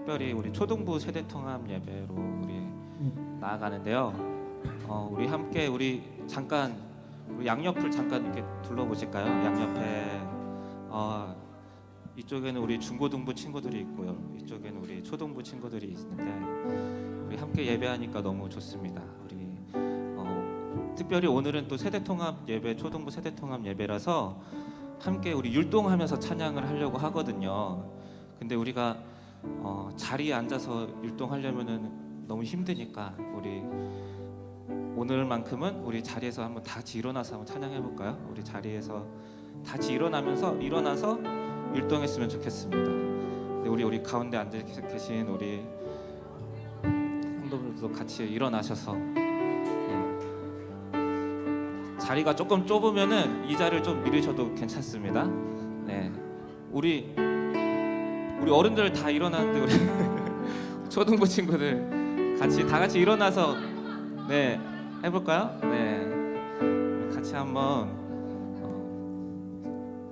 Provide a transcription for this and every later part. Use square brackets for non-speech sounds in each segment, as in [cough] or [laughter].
특별히 우리 초등부 세대 통합 예배로 우리 나아가는데요. 어, 우리 함께 우리 잠깐 우리 양옆을 잠깐 이렇게 둘러보실까요? 양옆에 어, 이쪽에는 우리 중고등부 친구들이 있고요. 이쪽에는 우리 초등부 친구들이 있는데 우리 함께 예배하니까 너무 좋습니다. 우리 어, 특별히 오늘은 또 세대 통합 예배, 초등부 세대 통합 예배라서 함께 우리 율동하면서 찬양을 하려고 하거든요. 근데 우리가 어, 자리에 앉아서 율동하려면은 너무 힘드니까 우리 오늘만큼은 우리 자리에서 한번 다 같이 일어나서 한번 찬양해 볼까요? 우리 자리에서 다 같이 일어나면서 일어나서 율동했으면 좋겠습니다. 우리 우리 가운데 앉아 계신 우리 성도분들도 같이 일어나셔서 네. 자리가 조금 좁으면은 이 자리를 좀 미루셔도 괜찮습니다. 네, 우리 우리 어른들 다 일어났는데 우리 [laughs] 초등부 친구들 같이 다 같이 일어나서 네 해볼까요? 네, 같이 한번 어,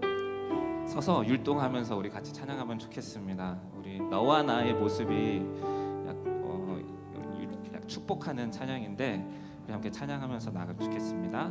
서서 율동하면서 우리 같이 찬양하면 좋겠습니다. 우리 너와 나의 모습이 약, 어, 유- 약 축복하는 찬양인데 우리 함께 찬양하면서 나가면 좋겠습니다.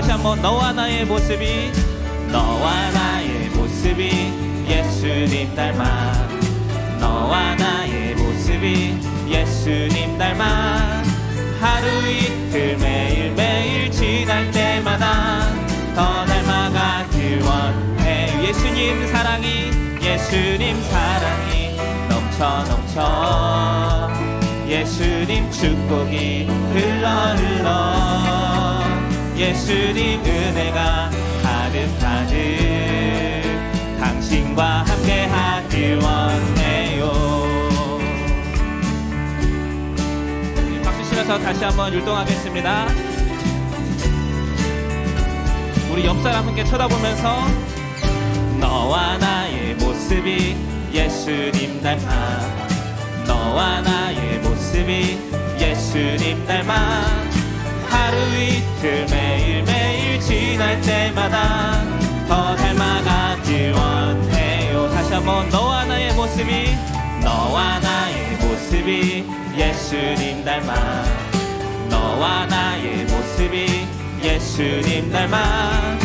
다시 한번 너와 나의 모습이 너와 나의 모습이 예수님 닮아. 너와 나의 모습이 예수님 닮아. 하루 이틀 매일 매일 지날 때마다 더 닮아가길 원해. 예수님 사랑이 예수님 사랑이 넘쳐 넘쳐. 예수님 축복이 흘러 흘러 예수님 은혜가 가득 가득. 당신과 함께 하길 원해요. 박수 치면서 다시 한번 율동하겠습니다. 우리 옆 사람 함께 쳐다보면서 너와 나의 모습이 예수님 닮아. 너와 나의 모습이 예수님 닮아 하루 이틀 매일 매일 지날 때마다 더 닮아가길 원해요. 다시 한번 너와 나의 모습이 너와 나의 모습이 예수님 닮아. 너와 나의 모습이 예수님 닮아.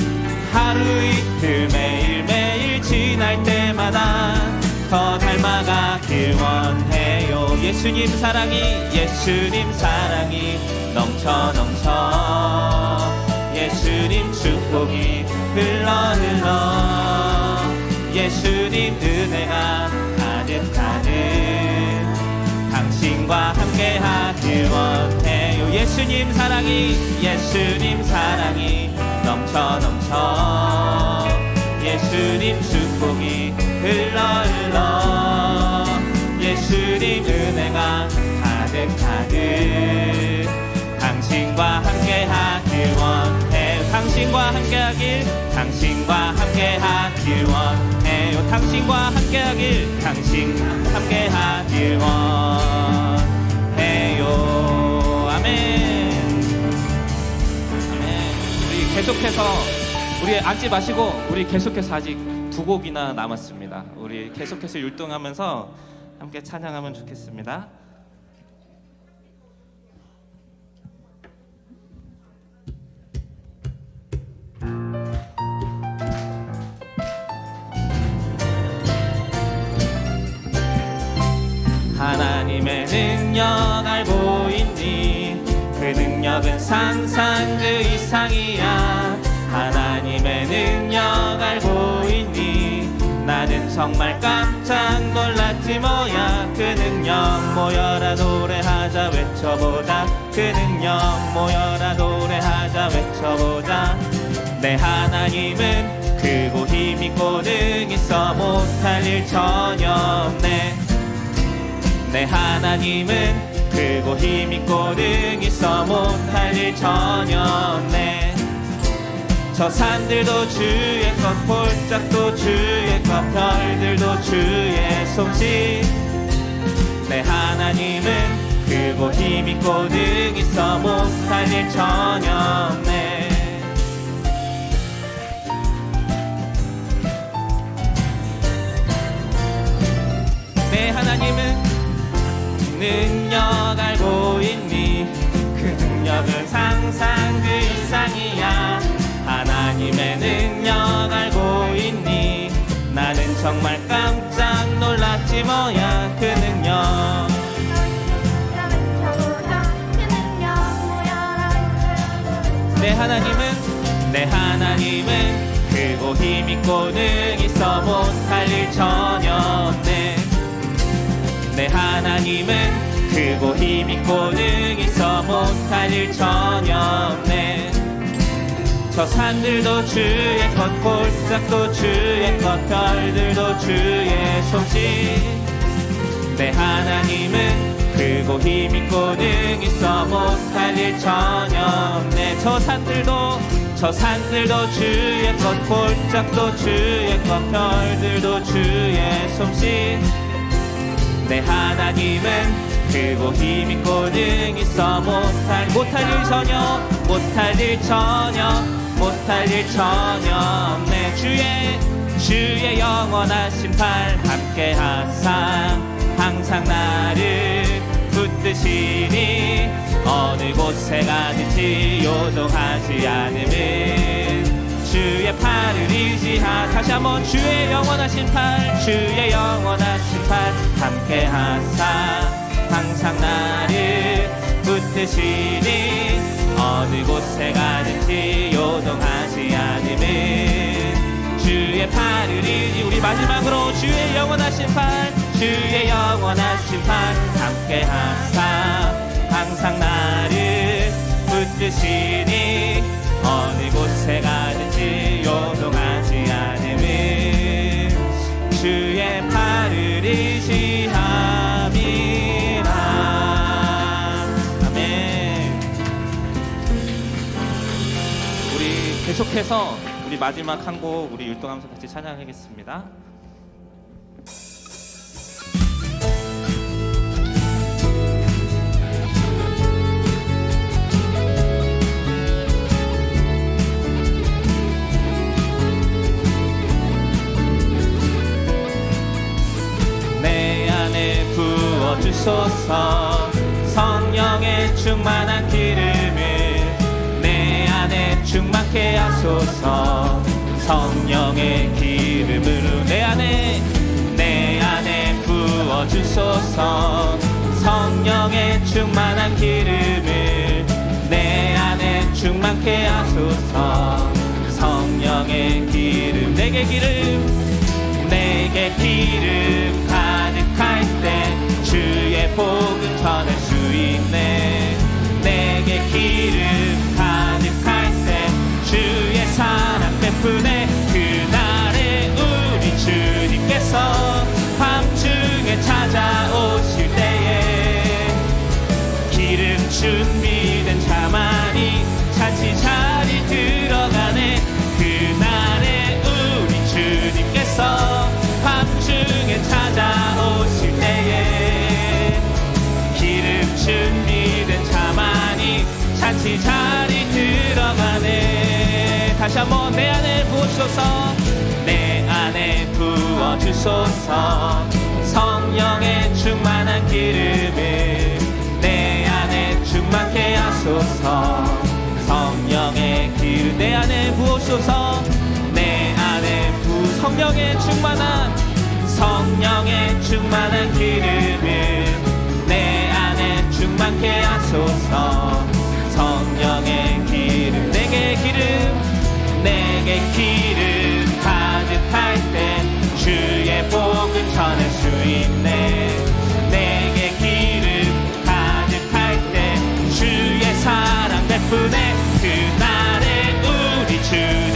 하루 이틀 매일 매일 지날 때마다 더 닮아가길 원해요. 예수님 사랑이 예수님 사랑이 넘쳐 넘쳐. 예수님 축복이 흘러 흘러. 예수님 은혜가 가득 가득. 당신과 함께 하길 원해요. 예수님 사랑이 예수님 사랑이 넘쳐 넘쳐. 예수님 축복이 흘러 흘러. 예수님 은혜가 가득 가득 당신과 함께 하길 원해요 당신과 함께 하길 당신과 함께 하길 원해요 당신과 함께 하길 당신 함께 하길 원해요. 아멘. 아멘. 우리 계속해서 우리 앉지 마시고 우리 계속해서 아직 두 곡이나 남았습니다. 우리 계속해서 율동하면서 함께 찬양하면 좋겠습니다 능력 알고 있니? 그 능력은 상상 그 이상이야. 하나님의 능력 알고 있니? 나는 정말 깜짝 놀랐지 뭐야. 그 능력 모여라 노래하자 외쳐보자. 그 능력 모여라 노래하자 외쳐보자. 내 하나님은 크고 힘있고 능 있어 못할 일 전혀 없네 내 하나님은 크고 힘있고 능 있어 못할 일 전혀 없네. 저 산들도 주의 것 볼짝도 주의 것 별들도 주의 솜씨. 내 하나님은 크고 힘있고 능 있어 못할 일 전혀 없네. 내 하나님은 능력 알고 있니 그 능력은 상상 그 이상이야. 하나님의 능력 알고 있니 나는 정말 깜짝 놀랐지 뭐야. 그 능력. 내 하나님은 내 하나님은 크고 힘있고 능 있어 못할 일 전혀 없네 내 하나님은 크고 힘 있고 능 있어 못할 일 전혀 없네. 저 산들도 주의 것 골짝도 주의 것 별들도 주의 솜씨 내 하나님은 크고 힘 있고 능 있어 못할 일 전혀 없네. 저 산들도 저 산들도 주의 것 골짝도 주의 것 별들도 주의 솜씨 내 하나님은 크고 힘있고 능 있어 못할 못할 일 전혀 못할 일 전혀 못할 일 전혀 없네. 주의 주의 영원하신 팔 함께 하사. 항상 나를 붙드시니 어느 곳에 가든지 요동하지 않음은 주의 팔을 의지하 다시 한번 주의 영원하신 팔 주의 영원하신 팔 함께 하사 항상 나를 붙드시니 어느 곳에 가든지 요동하지 않음은 주의 팔을 의지 우리 마지막으로 주의 영원하신 팔 주의 영원하신 팔 함께 하사 항상 나를 붙드시니 어느 곳에 가든지 계속해서 우리 마지막 한 곡 우리 율동하면서 같이 찬양하겠습니다. 부어주소서. 성령의 충만한 안에 충만케 하소서. 성령의 기름으로 내 안에 내 안에 부어주소서. 성령의 충만한 기름을 내 안에 충만케 하소서. 성령의 기름 내게 기름 내게 기름 가득할 때 다시 한번 내 안에 부어주소서. 내 안에 부어주소서. 성령의 충만한 기름을 내 안에 충만케 하소서. 성령의 기름 내 안에 부어주소서. 내 안에 부 성령의 충만한 성령의 충만한 기름을 내 안에 충만케 하소서 내게 길을 가득할 때 주의 복을 전할 수 있네. 내게 길을 가득할 때 주의 사랑 베푸네 그날에 우리 주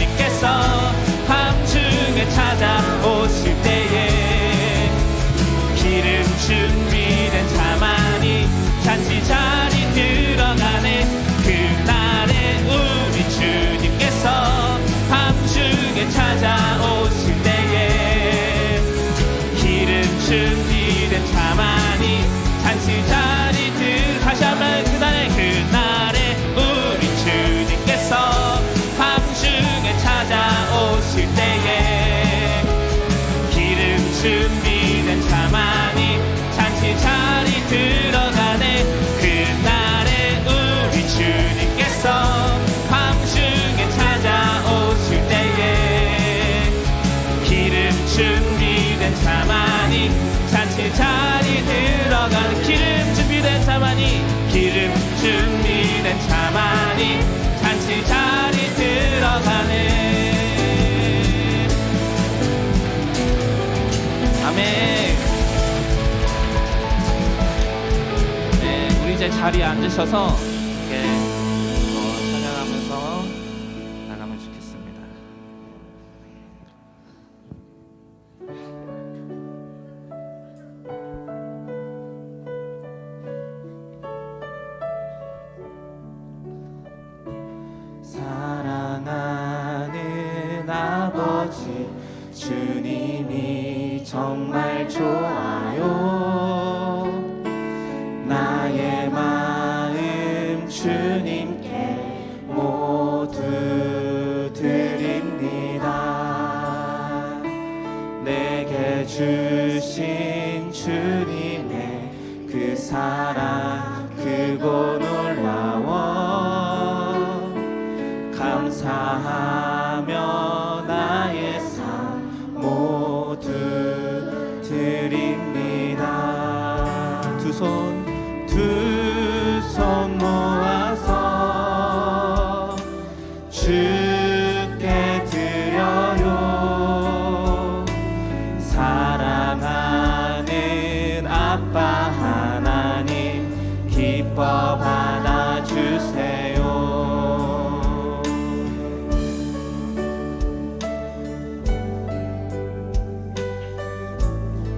된 자만이 잔치 자리 들어가네. 아멘. 네, 우리 제 자리에 앉으셔서 은혜 그 사랑 크고 놀라워. 감사하 기뻐 받아주세요.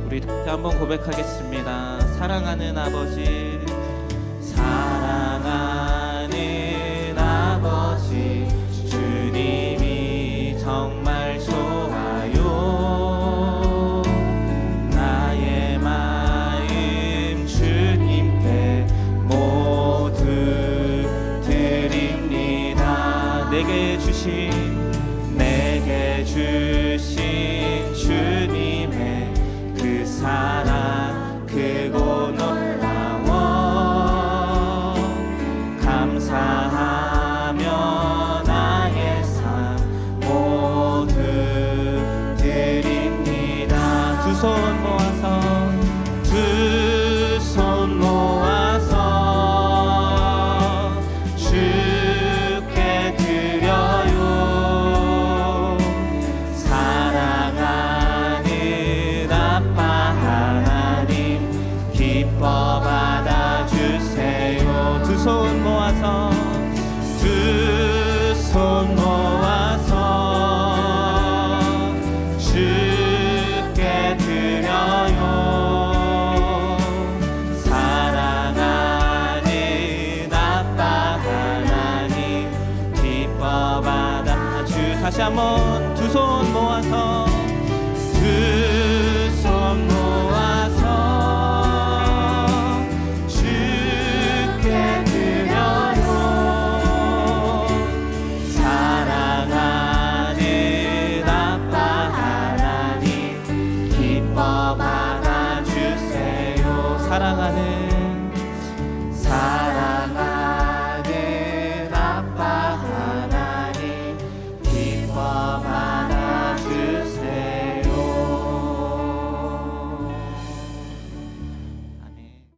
우리 한번 고백하겠습니다. 사랑하는 아버지. 다시 한번 두 손 모아서